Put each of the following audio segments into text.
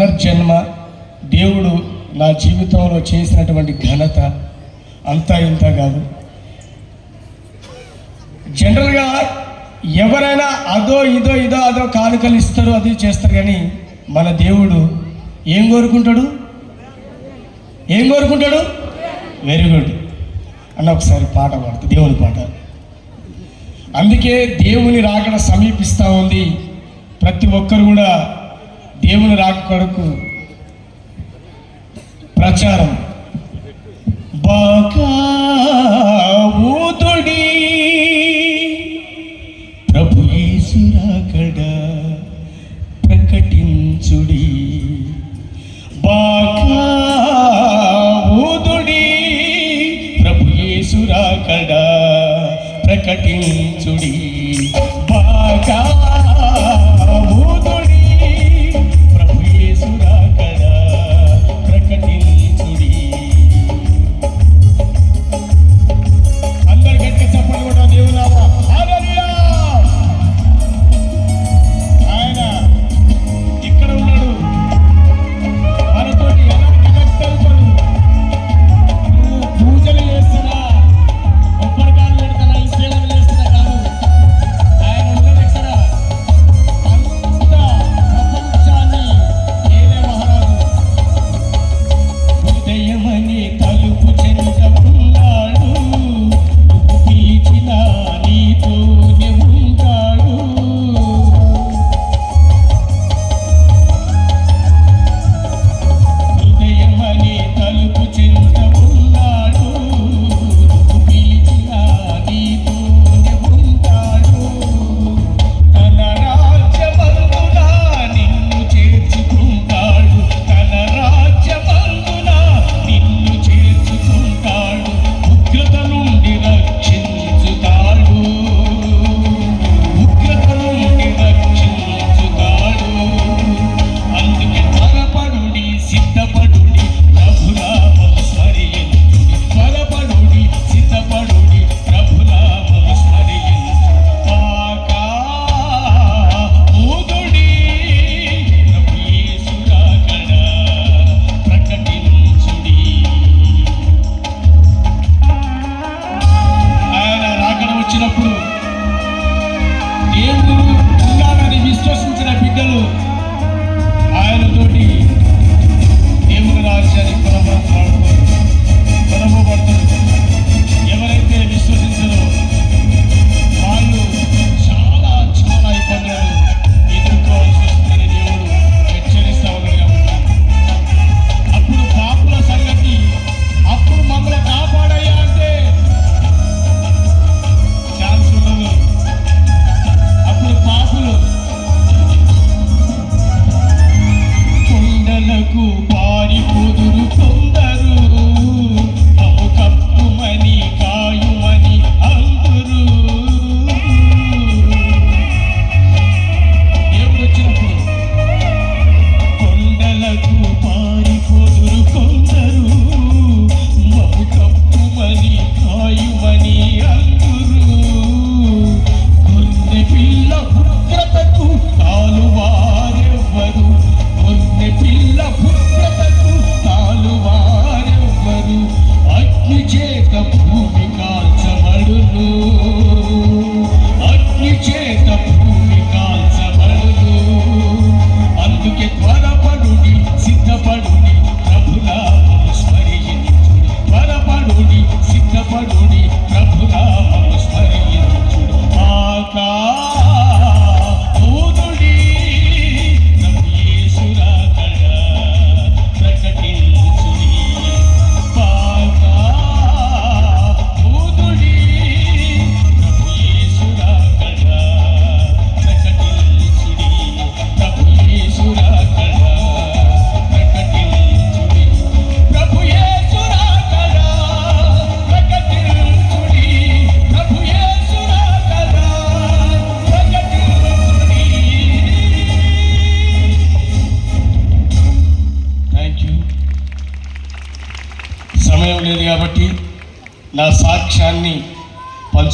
పునర్జన్మ దేవుడు నా జీవితంలో చేసినటువంటి ఘనత అంతా ఇంత కాదు. జనరల్గా ఎవరైనా అదో ఇదో ఇదో అదో కానుకలు ఇస్తారు అది చేస్తారు కానీ మన దేవుడు ఏం కోరుకుంటాడు? ఏం కోరుకుంటాడు? వెరీ గుడ్ అన్న ఒకసారి పాట పాడుతుంది దేవుని పాట. అందుకే దేవుని రాకడ సమీపిస్తూ ఉంది. ప్రతి ఒక్కరు కూడా దేవుని రాక కొరకు ప్రచారం. బాగా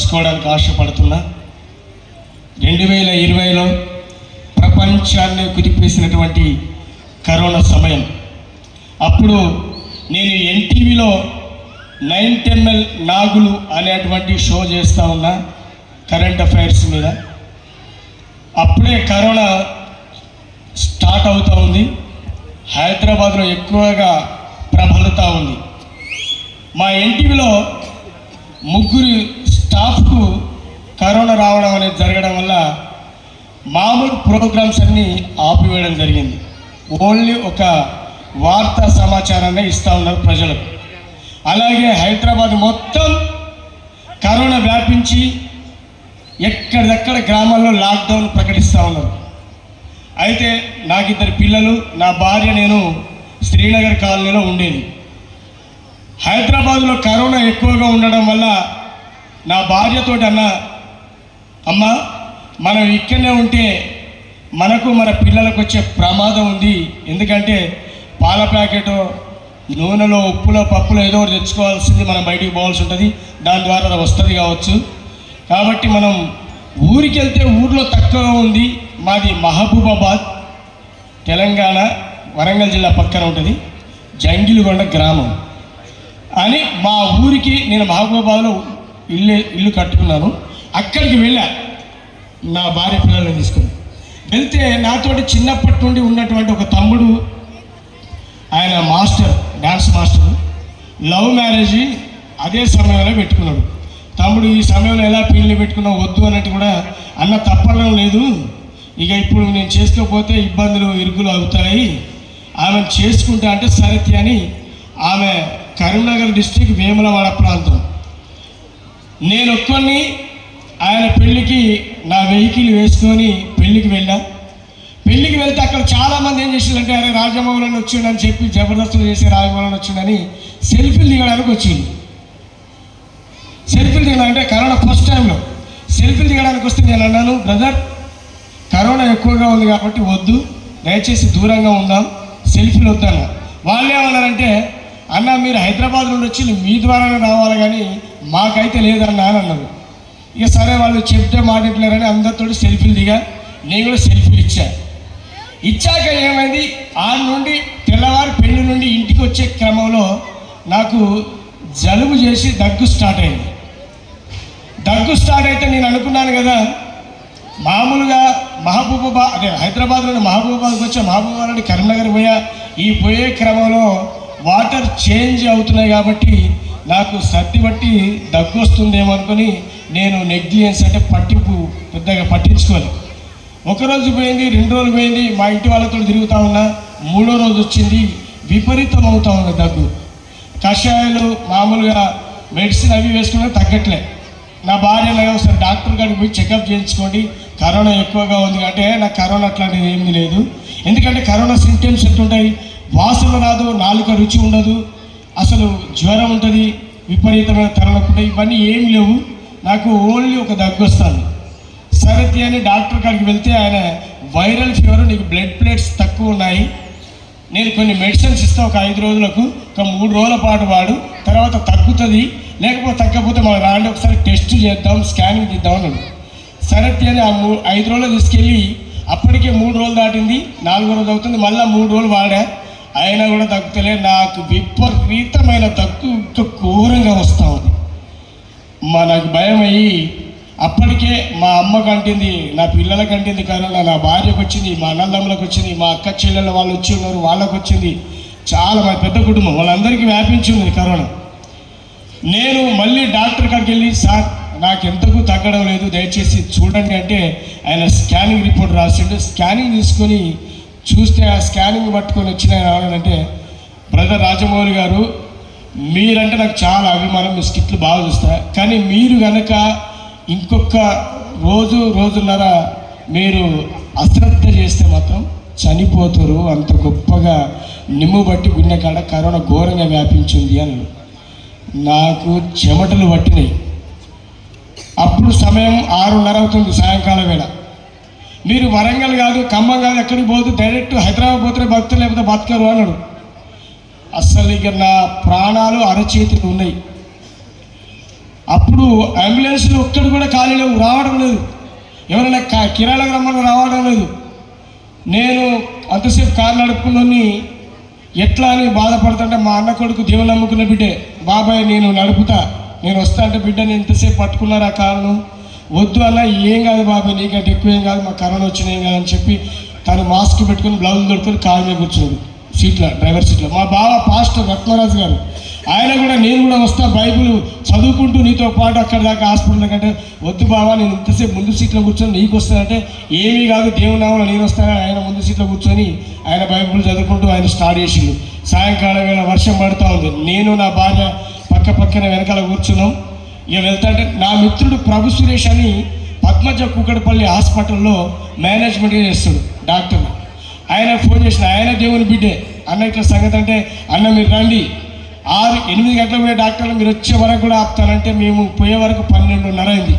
తెలుసుకోవడానికి ఆశపడుతున్నా. రెండు వేల ఇరవైలో ప్రపంచాన్ని కుదిపేసినటువంటి కరోనా సమయం. అప్పుడు నేను ఎన్టీవీలో నైన్ టెన్ఎల్ నాగులు అనేటువంటి షో చేస్తూ ఉన్నా కరెంట్ అఫైర్స్ మీద. అప్పుడే కరోనా స్టార్ట్ అవుతూ ఉంది. హైదరాబాద్లో ఎక్కువగా ప్రబలుతూ ఉంది. మా ఎన్టీవీలో ముగ్గురు స్టాఫ్కు కరోనా రావడం అనేది జరగడం వల్ల మామూలు ప్రోగ్రామ్స్ అన్నీ ఆపివేయడం జరిగింది. ఓన్లీ ఒక వార్తా సమాచారాన్ని ఇస్తూ ఉన్నారు ప్రజలకు. అలాగే హైదరాబాద్ మొత్తం కరోనా వ్యాపించి ఎక్కడిదక్కడ గ్రామాల్లో లాక్డౌన్ ప్రకటిస్తూ ఉన్నారు. అయితే నాకు ఇద్దరు పిల్లలు నా భార్య నేను శ్రీనగర్ కాలనీలో ఉండేది. హైదరాబాద్లో కరోనా ఎక్కువగా ఉండడం వల్ల నా భార్యతోటి అన్న అమ్మ మనం ఇక్కడనే ఉంటే మనకు మన పిల్లలకు వచ్చే ప్రమాదం ఉంది. ఎందుకంటే పాల ప్యాకెట్ నూనెలో ఉప్పులో పప్పులో ఏదో ఒకటి తెచ్చుకోవాల్సింది మనం బయటికి పోవాల్సి ఉంటుంది. దాని ద్వారా అది వస్తుంది కావచ్చు. కాబట్టి మనం ఊరికి వెళ్తే ఊర్లో తక్కువ ఉంది. మాది మహబూబాబాద్ తెలంగాణ వరంగల్ జిల్లా పక్కన ఉంటుంది. జంగిలిగొండ గ్రామం. అని మా ఊరికి నేను మహబూబాబాద్లో ఇల్లు ఇల్లు కట్టుకున్నాను. అక్కడికి వెళ్ళా. నా భార్య పిల్లల్ని తీసుకుని. వెళ్తే నాతోటి చిన్నప్పటి నుండి ఉన్నటువంటి ఒక తమ్ముడు ఆయన master dance master love marriage అదే సమయంలో పెట్టుకున్నాడు. తమ్ముడు ఈ సమయంలో ఎలా పెళ్ళి పెట్టుకున్నావు వద్దు అన్నట్టు కూడా అన్న తప్పడం లేదు. ఇక ఇప్పుడు నేను చేసుకోకపోతే ఇబ్బందులు ఇరుకులు అవుతాయి. ఆమె చేసుకుంటా అంటే సరతి అని ఆమె కరీంనగర్ డిస్టిక్ వేములవాడ ప్రాంతం. నేను ఒక్కడిని ఆయన పెళ్ళికి నా వెహికల్ వేసుకొని పెళ్ళికి వెళ్ళా. పెళ్ళికి వెళ్తే అక్కడ చాలామంది ఏం చేసిందంటే అరే రాజమౌళని వచ్చిండని చెప్పి జబర్దస్తులు చేసే రాజమౌళిని వచ్చిందని సెల్ఫీలు దిగడానికి వచ్చింది సెల్ఫీలు దిగడానికి కరోనా ఫస్ట్ టైంలో. సెల్ఫీలు దిగడానికి వస్తే నేను అన్నాను బ్రదర్ కరోనా ఎక్కువగా ఉంది కాబట్టి వద్దు దయచేసి దూరంగా ఉందాం సెల్ఫీలు వద్దాను వాళ్ళు ఏమన్నారంటే అన్న మీరు హైదరాబాద్ నుండి వచ్చి మీ ద్వారానే రావాలి కానీ మాకైతే లేదన్నా అని అన్నారు. ఇక సరే వాళ్ళు చెప్తే మాట్లాడలేరని అందరితో సెల్ఫీలు దిగా నేను కూడా సెల్ఫీలు ఇచ్చా. ఇచ్చాక ఏమైంది? ఆ నుండి తెల్లవారు పెళ్ళి నుండి ఇంటికి వచ్చే క్రమంలో నాకు జలుబు చేసి దగ్గు స్టార్ట్ అయింది. దగ్గు స్టార్ట్ అయితే నేను అనుకున్నాను కదా మామూలుగా మహబూబాబా అదే హైదరాబాద్ నుండి మహబూబాబాద్కి వచ్చే మహబూబాబాద్ నుండి కరీంనగర్ పోయా ఈ పోయే క్రమంలో వాటర్ చేంజ్ అవుతున్నాయి కాబట్టి నాకు సర్ది బట్టి దగ్గు వస్తుందేమో అనుకొని నేను నెగ్లియన్స్ అంటే పట్టింపు పెద్దగా పట్టించుకోలేదు. ఒక రోజు పోయింది రెండు రోజులు పోయింది మా ఇంటి వాళ్ళతో తిరుగుతా ఉన్నా మూడో రోజు వచ్చింది విపరీతం అవుతా ఉంది దగ్గు. కషాయాలు మామూలుగా మెడిసిన్ అవి వేసుకున్నా తగ్గట్లే. నా భార్య ఒకసారి డాక్టర్ గారికి పోయి చెకప్ చేయించుకోండి కరోనా ఎక్కువగా ఉంది అంటే నాకు కరోనా అట్లాంటిది ఏమీ లేదు. ఎందుకంటే కరోనా సింటమ్స్ ఎట్లుంటాయి? వాసన రాదు నాలుక రుచి ఉండదు అసలు జ్వరం ఉంటుంది విపరీతమైన తలనొప్పి ఇవన్నీ ఏమి లేవు. నాకు ఓన్లీ ఒక దగ్గు వస్తుంది. సరతి అని డాక్టర్ కాడికి వెళ్తే ఆయన వైరల్ ఫీవర్ నీకు బ్లడ్ ప్లేట్స్ తక్కువ ఉన్నాయి. నేను కొన్ని మెడిసిన్స్ ఇస్తాను ఒక ఐదు రోజులకు ఒక మూడు రోజుల పాటు వాడు తర్వాత తగ్గుతుంది. లేకపోతే తగ్గకపోతే మనం రాండి ఒకసారి టెస్ట్ చేద్దాం స్కానింగ్ తీద్దాం అన్నాడు. సరతి అని ఆ మూ ఐదు రోజులు తీసుకెళ్ళి అప్పటికే మూడు రోజులు దాటింది నాలుగో రోజు అవుతుంది మళ్ళీ మూడు రోజులు వాడా. అయినా కూడా తగ్గుతలే. నాకు విపరీతమైన తగ్గు ఇంకా ఘోరంగా వస్తూ ఉంది. మా నాకు భయం అయ్యి అప్పటికే మా అమ్మకు అంటింది నా పిల్లలకు అంటింది కరోనా నా భార్యకు వచ్చింది మా అన్నదమ్ములకు వచ్చింది మా అక్క చెల్లెళ్ళ వాళ్ళు వచ్చి ఉన్నారు వాళ్ళకు వచ్చింది. చాలా మా పెద్ద కుటుంబం వాళ్ళందరికీ వ్యాపించి ఉంది కరోనా. నేను మళ్ళీ డాక్టర్ కాడికి వెళ్ళి సార్ నాకు ఎంతకు తగ్గడం లేదు? దయచేసి చూడండి అంటే ఆయన స్కానింగ్ రిపోర్ట్ రాసిండు. స్కానింగ్ తీసుకొని చూస్తే ఆ స్కానింగ్ పట్టుకొని వచ్చిన ఆయన బ్రదర్ రాజమౌళి గారు మీరంటే నాకు చాలా అభిమానం మీ స్కిట్లు బాగా చూస్తా కానీ మీరు కనుక ఇంకొక రోజు రోజున్నర మీరు అశ్రద్ధ చేస్తే మాత్రం చనిపోతారు అంత గొప్పగా నిమ్ము బట్టి గుండె కాడ కరోనా ఘోరంగా వ్యాపించింది అని నాకు చెమటలు పట్టినాయి. అప్పుడు సమయం ఆరున్నర అవుతుంది సాయంకాలం వేళ. మీరు వరంగల్ కాదు ఖమ్మం కాదు ఎక్కడికి పోదు డైరెక్ట్ హైదరాబాద్ పోతే భక్తులు లేకపోతే బతకరు అన్నాడు. అస్సలు ఇక నా ప్రాణాలు అరచేతులు ఉన్నాయి. అప్పుడు అంబులెన్స్లు ఒక్కడు కూడా ఖాళీ లేవు రావడం లేదు. ఎవరైనా కా- కిరాణా రమ్మని రావడం లేదు. నేను అంతసేపు కారు నడుపుకున్నోని ఎట్లా అని బాధపడుతుంటే మా అన్న కొడుకు దేవుని నమ్ముకున్న బిడ్డే బాబాయ్ నేను నడుపుతా నేను వస్తా అంటే బిడ్డ నేను ఎంతసేపు పట్టుకున్నారు ఆ కారును? వద్దు అలా ఏం కాదు బాబు నీకంటే ఎక్కువ ఏం కాదు మా కరోనా వచ్చిన ఏం కాదు అని చెప్పి తను మాస్క్ పెట్టుకుని బ్లౌజ్ దొరుకుని కారు మీద కూర్చున్నాడు. సీట్లో డ్రైవర్ సీట్లో. మా బావ పాస్టర్ రత్నరాజు గారు. ఆయన కూడా నేను కూడా వస్తా బైబుల్ చదువుకుంటూ నీతో పాటు అక్కడ దాకా హాస్పిటల్ కంటే వద్దు బావా నేను ఇంతసేపు ముందు సీట్లో కూర్చొని నీకు వస్తానంటే ఏమీ కాదు దేవుని నామంలో నేను వస్తాను ఆయన ముందు సీట్లో కూర్చొని ఆయన బైబుల్ చదువుకుంటూ ఆయన స్టార్ట్ చేసిండు. సాయంకాలం వేళ వర్షం పడుతూ ఉంది. నేను నా భార్య పక్క పక్కన వెనకాల కూర్చున్నాం. ఇక వెళ్తాంటే నా మిత్రుడు ప్రభు సురేష్ అని పద్మజ కూకడపల్లి హాస్పిటల్లో మేనేజ్మెంట్గా చేస్తాడు డాక్టర్. ఆయన ఫోన్ చేసిన ఆయన దేవుని బిడ్డే. అన్న ఇట్లా సంగతి అంటే అన్న మీరు రండి. ఆరు ఎనిమిది గంటలకు పోయే డాక్టర్లు మీరు వచ్చే వరకు కూడా ఆపుతారంటే మేము పోయే వరకు పన్నెండున్నర అయింది.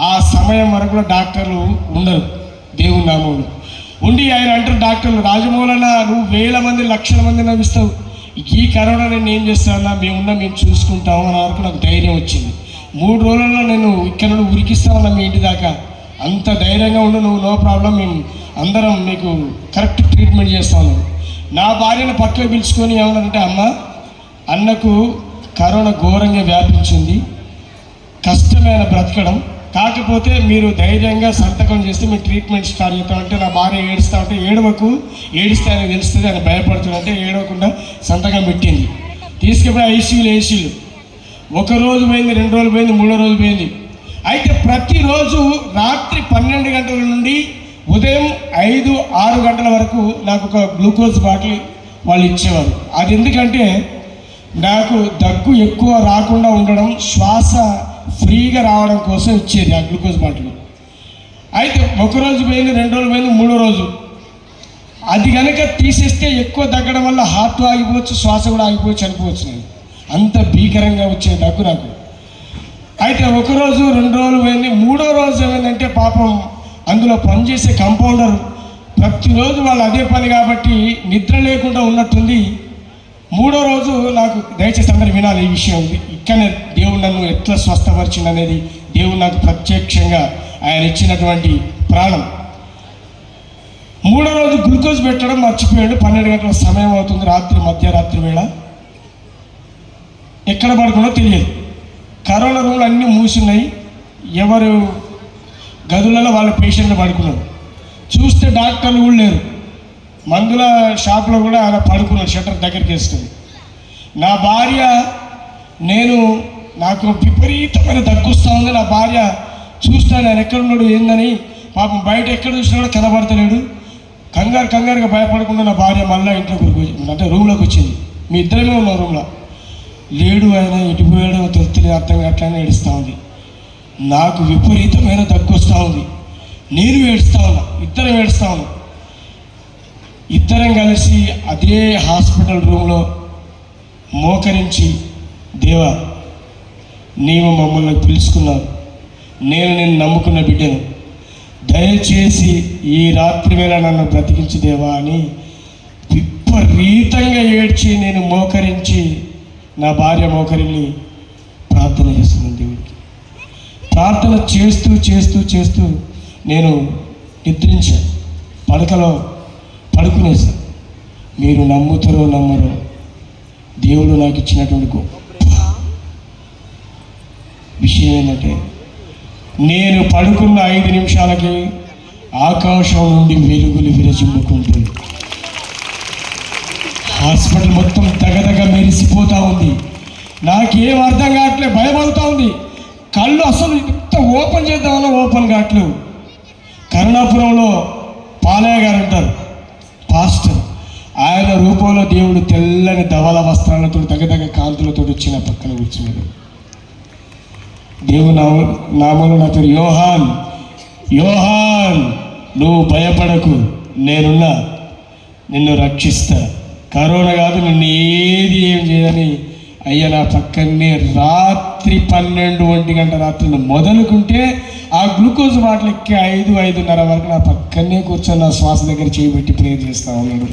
ఆ సమయం వరకు కూడా డాక్టర్లు ఉండరు దేవుని నామంలో. ఉండి ఆయన అంటారు డాక్టర్లు రాజమౌళన నువ్వు వేల మంది లక్షల మంది నవ్విస్తావు. ఈ కరోనా నేను ఏం చేస్తానన్నా మేమున్నా మేము చూసుకుంటాము అన్న వరకు నాకు ధైర్యం వచ్చింది. మూడు రోజుల్లో నేను ఇక్కడ నుండి ఉరికిస్తామన్నా మీ ఇంటి దాకా. అంత ధైర్యంగా ఉండు నువ్వు నో ప్రాబ్లం మేము అందరం మీకు కరెక్ట్ ట్రీట్మెంట్ చేస్తాను నా భార్యను పక్కకు పిలుచుకొని ఏమన్నారంటే అమ్మ అన్నకు కరోనా ఘోరంగా వ్యాపించింది. కష్టమైన బ్రతకడం. కాకపోతే మీరు ధైర్యంగా సంతకం చేస్తే మీ ట్రీట్మెంట్ స్టార్ట్ చేస్తామంటే నా భార్య ఏడుస్తా ఉంటే ఏడవకు ఏడిస్తే ఆయన తెలుస్తుంది ఆయన భయపడుతుందంటే ఏడవకుండా సంతకం పెట్టింది. తీసుకుపోయి ఐసీయూలు ఏసీలు. ఒక రోజు పోయింది రెండు రోజులు పోయింది మూడో రోజు పోయింది. అయితే ప్రతిరోజు రాత్రి పన్నెండు గంటల నుండి ఉదయం ఐదు ఆరు గంటల వరకు నాకు ఒక గ్లూకోజ్ బాటిల్ వాళ్ళు ఇచ్చేవారు. అది ఎందుకంటే నాకు దగ్గు ఎక్కువ రాకుండా ఉండడం శ్వాస ఫ్రీగా రావడం కోసం ఇచ్చేది ఆ గ్లూకోజ్ బాటిల్. అయితే ఒక రోజు పోయింది రెండు రోజులు పోయింది మూడో రోజు. అది కనుక తీసేస్తే ఎక్కువ తగ్గడం వల్ల హార్ట్ ఆగిపోవచ్చు శ్వాస కూడా ఆగిపోవచ్చు చనిపోవచ్చు నేను. అంత భీకరంగా వచ్చే దగ్గు నాకు. అయితే ఒకరోజు రెండు రోజులు పోయింది. మూడో రోజు ఏమైందంటే పాపం అందులో పనిచేసే కంపౌండర్ ప్రతిరోజు వాళ్ళు అదే పని కాబట్టి నిద్ర లేకుండా ఉన్నట్టుంది. మూడో రోజు నాకు దయచేసి అందరు వినాలి ఈ విషయం. ఇక్కడనే దేవుడు నన్ను ఎట్లా స్వస్థపరిచింది అనేది దేవుడు నాకు ప్రత్యక్షంగా ఆయన ఇచ్చినటువంటి ప్రాణం. మూడో రోజు గ్లూకోజ్ పెట్టడం మర్చిపోయాడు. పన్నెండు గంటల సమయం అవుతుంది రాత్రి మధ్యరాత్రి వేళ. ఎక్కడ పడుకున్నో తెలియదు. కరోనా రూమ్లు అన్నీ మూసున్నాయి. ఎవరు గదులలో వాళ్ళ పేషెంట్లు పడుకున్నారు. చూస్తే డాక్టర్లు కూడా లేరు. మందుల షాప్లో కూడా ఆయన పడుకున్నారు షట్టర్ దగ్గరికి వేస్తుంది నా భార్య నేను నాకు విపరీతమైన దగ్గుస్తూ ఉంది. నా భార్య చూస్తాను ఆయన ఎక్కడ ఉన్నాడు ఏందని. పాపం బయట ఎక్కడ చూసినా కూడా కనబడతలేడు. కంగారు కంగారుగా భయపడకుండా నా భార్య మళ్ళీ ఇంట్లోకి అంటే రూమ్లోకి వచ్చింది. మీ ఇద్దరమే ఉన్నాం రూమ్లో. లేడు ఆయన ఎటు పోయాడో అర్థం కావట్లని ఏడుస్తూ ఉంది. నాకు విపరీతమైన దగ్గు ఉంది. నేను ఏడుస్తా ఉన్నా. ఇద్దరం ఏడుస్తా ఉన్నాం. ఇద్దరం కలిసి అదే హాస్పిటల్ రూమ్లో మోకరించి దేవా నీవు మమ్మల్ని పిలుచుకున్నావు నేను నేను నమ్ముకున్న బిడ్డను. దయచేసి ఈ రాత్రి వేళ నన్ను బ్రతికించి దేవా అని విపరీతంగా ఏడ్చి నేను మోకరించి నా భార్య మోకరిని ప్రార్థన చేస్తున్నాను దేవుడికి ప్రార్థన చేస్తూ చేస్తూ చేస్తూ నేను నిద్రించాను. పడకలో పడుకునేసాను మీరు నమ్ముతారో నమ్మరో దేవుడు నాకు ఇచ్చినటువంటి గొప్ప విషయం ఏంటంటే నేను పడుకున్న ఐదు నిమిషాలకి ఆకాశం నుండి వెలుగులు విరచిమ్ముకుంటుంది హాస్పిటల్ మొత్తం దగదగ మెరిసిపోతూ ఉంది. నాకేం అర్థం కావట్లేదు భయపడుతూ ఉంది. కళ్ళు అసలు ఇంత ఓపెన్ చేద్దామన్నా ఓపెన్ కావట్లేవు కరుణాపురంలో పాలయ్య గారు అంటారు పాస్టర్. ఆయన రూపంలో దేవుడు తెల్లని ధవల వస్త్రాలతో దగ్గర కాంతులతో వచ్చిన పక్కన కూర్చున్నాడు. దేవుడు నామ నామంలో నా పేరు యోహాన్. యోహాన్ నువ్వు భయపడకు నేనున్నా నిన్ను రక్షిస్తా. కరోనా కాదు నిన్ను ఏది ఏం చేయని అయ్యా నా పక్కనే రాత్రి పన్నెండు ఒంటి గంట రాత్రి మొదలుకుంటే ఆ గ్లూకోజ్ బాటిల్కి ఐదు ఐదున్నర వరకు నా పక్కనే కూర్చొని నా శ్వాస దగ్గర చేయబెట్టి ప్రేర్ చేస్తా ఉన్నాడు.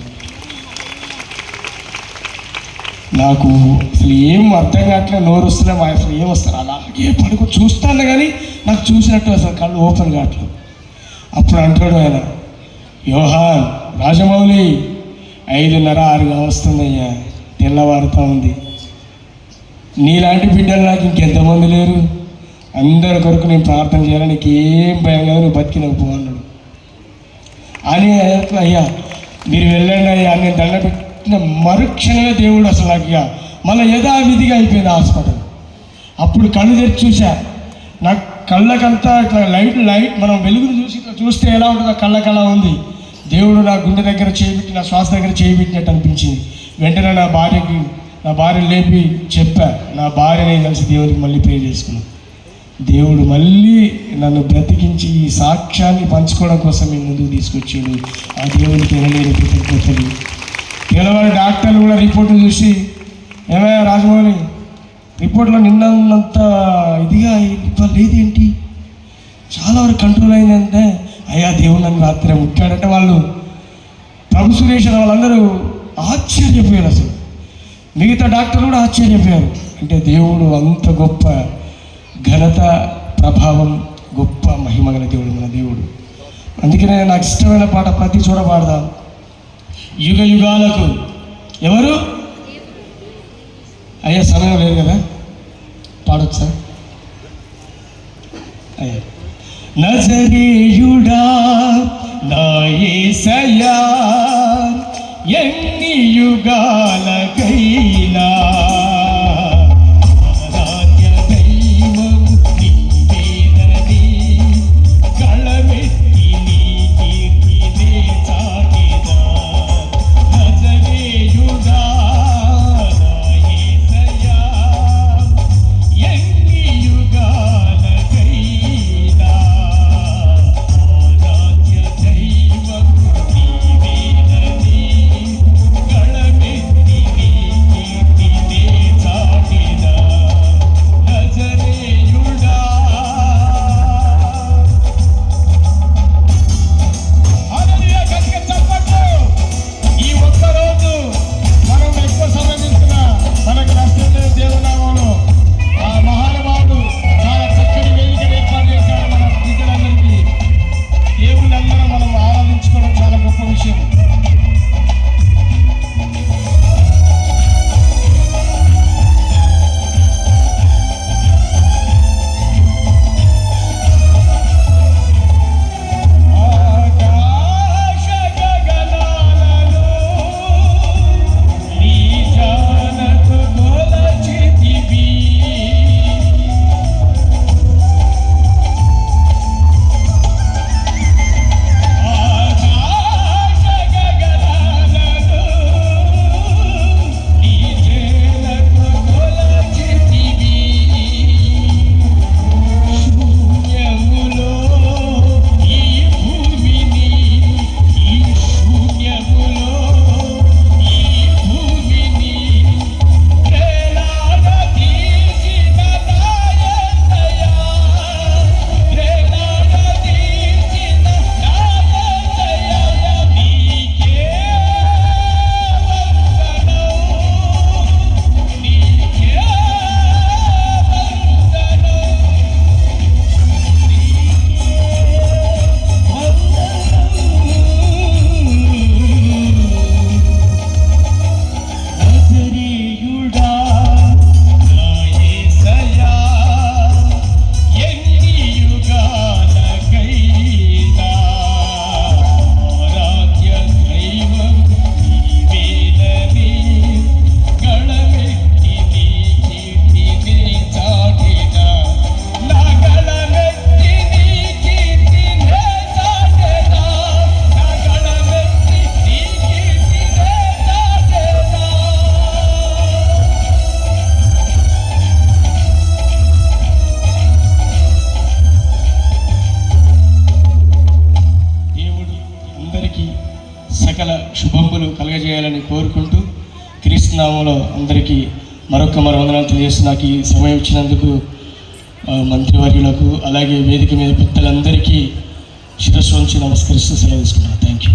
నాకు అసలు ఏం అర్థం కావట్లే నోరు వస్తున్నా మా అసలు ఏం వస్తారు అలాగే పడుకో చూస్తాను కానీ నాకు చూసినట్టు అసలు కళ్ళు ఓపెన్ కావట్లేదు. అప్పుడు అంటాడు ఆయన యోహాన్ రాజమౌళి ఐదున్నర ఆరు వస్తుందయ్యా తెల్లవారుతా ఉంది. నీలాంటి బిడ్డలు నాకు ఇంకెంతమంది లేరు. అందరి కొరకు నేను ప్రార్థన చేయాలి. నీకు ఏం భయం కాదు నువ్వు బతికినకు పో అని అయ్యా మీరు వెళ్ళండి అయ్యా. నేను దండ పెట్టిన మరుక్షణమే దేవుడు అసలు నాకు ఇక మళ్ళీ యథావిధిగా అయిపోయింది హాస్పిటల్. అప్పుడు కళ్ళు తెరిచి చూసా నాకు కళ్ళకంతా ఇట్లా లైట్ లైట్ మనం వెలుగును చూసి ఇట్లా చూస్తే ఎలా ఉంటుందో కళ్ళకలా ఉంది. దేవుడు నా గుండె దగ్గర చేయబెట్టి నా శ్వాస దగ్గర చేయబెట్టినట్టు అనిపించింది. వెంటనే నా భార్యకి నా భార్య లేపి చెప్పా నా భార్యని కలిసి దేవుడికి మళ్ళీ ప్రే చేసుకున్నాను దేవుడు మళ్ళీ నన్ను బ్రతికించి ఈ సాక్ష్యాన్ని పంచుకోవడం కోసం మేము ముందుకు తీసుకొచ్చాడు. ఆ దేవుడికి తినలేని కృతజ్ఞతలు. తెలవారి డాక్టర్లు కూడా రిపోర్టు చూసి ఏమయ్యా రాజమౌళి రిపోర్ట్లో నిన్న ఉన్నంత ఇదిగా ఇవాళ లేదేంటి చాలా వరకు కంట్రోల్ అయిందంటే అయ్యా దేవుడు నన్ను రాత్రి ముట్టాడంటే వాళ్ళు ప్రభు సురేష్ వాళ్ళందరూ ఆశ్చర్యపోయారు అసలు. మిగతా డాక్టర్లు కూడా ఆశ్చర్యపోయారు. అంటే దేవుడు అంత గొప్ప ఘనత ప్రభావం గొప్ప మహిమ గల దేవుడు మన దేవుడు. అందుకనే నాకు ఇష్టమైన పాట ప్రతి చోట పాడదాం. యుగ యుగాలకు ఎవరు? అయ్యా సమయం లేదు కదా? పాడొచ్చా? అయ్యా. నజరేయుడా నా యేసయ్యా కలగజేయాలని కోరుకుంటూ క్రీస్తునామంలో అందరికీ మరొక మరో వందనాలు తెలియజేస్తూ నాకు ఈ సమయం ఇచ్చినందుకు మంత్రివర్యులకు అలాగే వేదిక మీద పెద్దలందరికీ శిరస్సు నుంచి నమస్కరిస్తూ సెలవు తీసుకుంటాను థ్యాంక్ యూ